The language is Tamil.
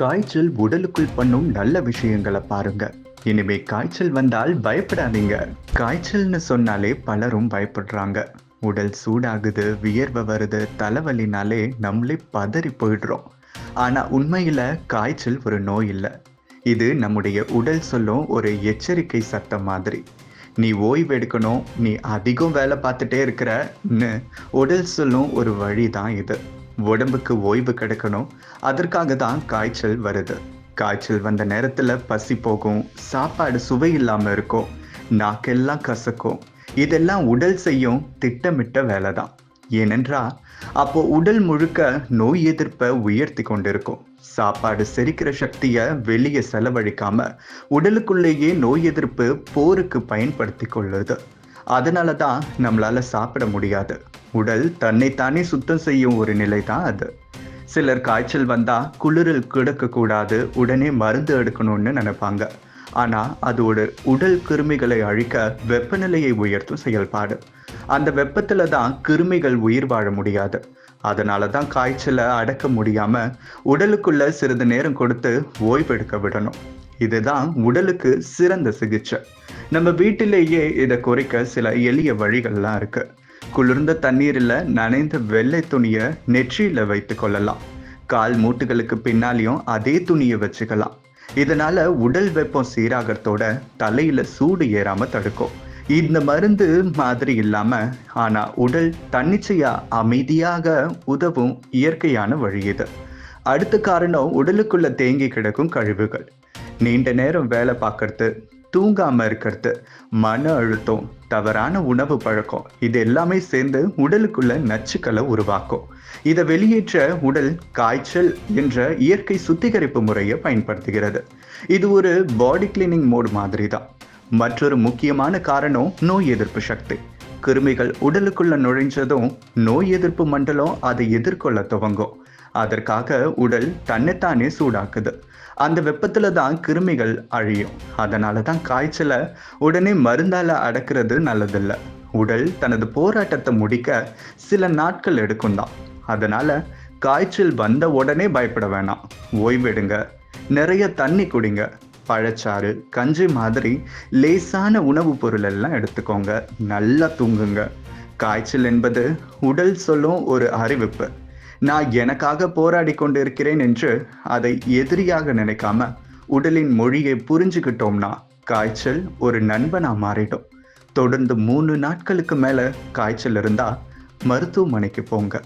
காய்ச்சல் உடலுக்குள் பண்ணும் நல்ல விஷயங்களை பாருங்க. இனிமே காய்ச்சல் வந்தால் பயப்படாதீங்க. காய்ச்சல்னு சொன்னாலே பலரும் பயப்படுறாங்க. உடல் சூடாகுது வியர்வை வருது தலைவலினாலே நம்மளே பதறி போயிடுறோம். ஆனா உண்மையில காய்ச்சல் ஒரு நோய் இல்லை. இது நம்முடைய உடல் சொல்லும் ஒரு எச்சரிக்கை சத்தம் மாதிரி. நீ ஓய்வு எடுக்கணும் நீ அதிகம் வேலை பார்த்துட்டே இருக்கிறன்னு உடல் சொல்லும் ஒரு வழி தான் இது. உடம்புக்கு ஓய்வு கிடைக்கணும். அதற்காக தான் காய்ச்சல் வருது. காய்ச்சல் வந்த நேரத்தில் பசி போகும் சாப்பாடு சுவை இல்லாமல் இருக்கும் நாக்கெல்லாம் கசக்கும். இதெல்லாம் உடல் செய்யும் திட்டமிட்ட வேலை தான் ஏனென்றால் அப்போ உடல் முழுக்க நோய் எதிர்ப்பை உயர்த்தி கொண்டிருக்கும். சாப்பாடு செரிக்கிற சக்தியை வெளியே செலவழிக்காம உடலுக்குள்ளேயே நோய் எதிர்ப்பு போருக்கு பயன்படுத்தி கொள்ளுது. அதனால தான் நம்மளால சாப்பிட முடியாது. உடல் தன்னைத்தானே சுத்தம் செய்யும் ஒரு நிலை தான் அது. சிலர் காய்ச்சல் வந்தா குளிரில் கிடக்கக்கூடாது உடனே மருந்து எடுக்கணும்னு நினைப்பாங்க. ஆனா அதோட உடல் கிருமிகளை அழிக்க வெப்பநிலையை உயர்த்தும் செயல்பாடு. அந்த வெப்பத்துல தான் கிருமிகள் உயிர் வாழ முடியாது. அதனால தான் காய்ச்சலை அடக்க முடியாம உடலுக்குள்ள சிறிது நேரம் கொடுத்து ஓய்வெடுக்க விடணும். இதுதான் உடலுக்கு சிறந்த சிகிச்சை. நம்ம வீட்டிலேயே இதை குறைக்க சில எளிய வழிகள்லாம் இருக்குது குளிர்ந்த தண்ணீரில் நனைந்த வெள்ளை துணியை நெற்றியில் வைத்து கொள்ளலாம். கால் மூட்டுகளுக்கு பின்னாலையும் அதே துணியை வச்சுக்கலாம். இதனால உடல் வெப்பம் சீராகிறதோட தலையில சூடு ஏறாம தடுக்கும். இந்த மருந்து மாதிரி இல்லாம ஆனா உடல் தன்னிச்சையா அமைதியாக உதவும் இயற்கையான வழி இது. அடுத்த காரணம் உடலுக்குள்ள தேங்கி கிடக்கும் கழிவுகள். நீண்ட நேரம் வேலை பார்க்கறது தூங்காம இருக்கிறது. மன அழுத்தம் தவறான உணவு பழக்கம் இது எல்லாமே சேர்ந்து உடலுக்குள்ள நச்சுக்களை உருவாக்கும். இதை வெளியேற்ற உடல் காய்ச்சல் என்ற இயற்கை சுத்திகரிப்பு முறையை பயன்படுத்துகிறது. இது ஒரு பாடி கிளீனிங் மோட் மாதிரி தான் மற்றொரு முக்கியமான காரணம் நோய் எதிர்ப்பு சக்தி. கிருமிகள் உடலுக்குள்ள நுழைஞ்சதும் நோய் எதிர்ப்பு மண்டலம் அதை எதிர்கொள்ள துவங்கும். அதற்காக உடல் தன்னைத்தானே சூடாக்குது. அந்த வெப்பத்துல தான் கிருமிகள் அழியும். அதனால தான் காய்ச்சலை உடனே மருந்தால அடக்கிறது நல்லதில்லை. உடல் தனது போராட்டத்தை முடிக்க சில நாட்கள் எடுக்கும் தான். அதனால காய்ச்சல் வந்த உடனே பயப்பட வேணாம். ஓய்வெடுங்க. நிறைய தண்ணி குடிங்க. பழச்சாறு கஞ்சி மாதிரி லேசான உணவுப் பொருள் எல்லாம் எடுத்துக்கோங்க. நல்லா தூங்குங்க. காய்ச்சல் என்பது உடல் சொல்லும் ஒரு அறிவிப்பு. நான் எனக்காக போராடி கொண்டிருக்கிறேன் என்று அதை எதிரியாக நினைக்காம உடலின் மொழியை புரிஞ்சுக்கிட்டோம்னா காய்ச்சல் ஒரு நண்பனா மாறிடும். தொடர்ந்து மூணு நாட்களுக்கு மேல காய்ச்சல் இருந்தா மருத்துவமனைக்கு போங்க.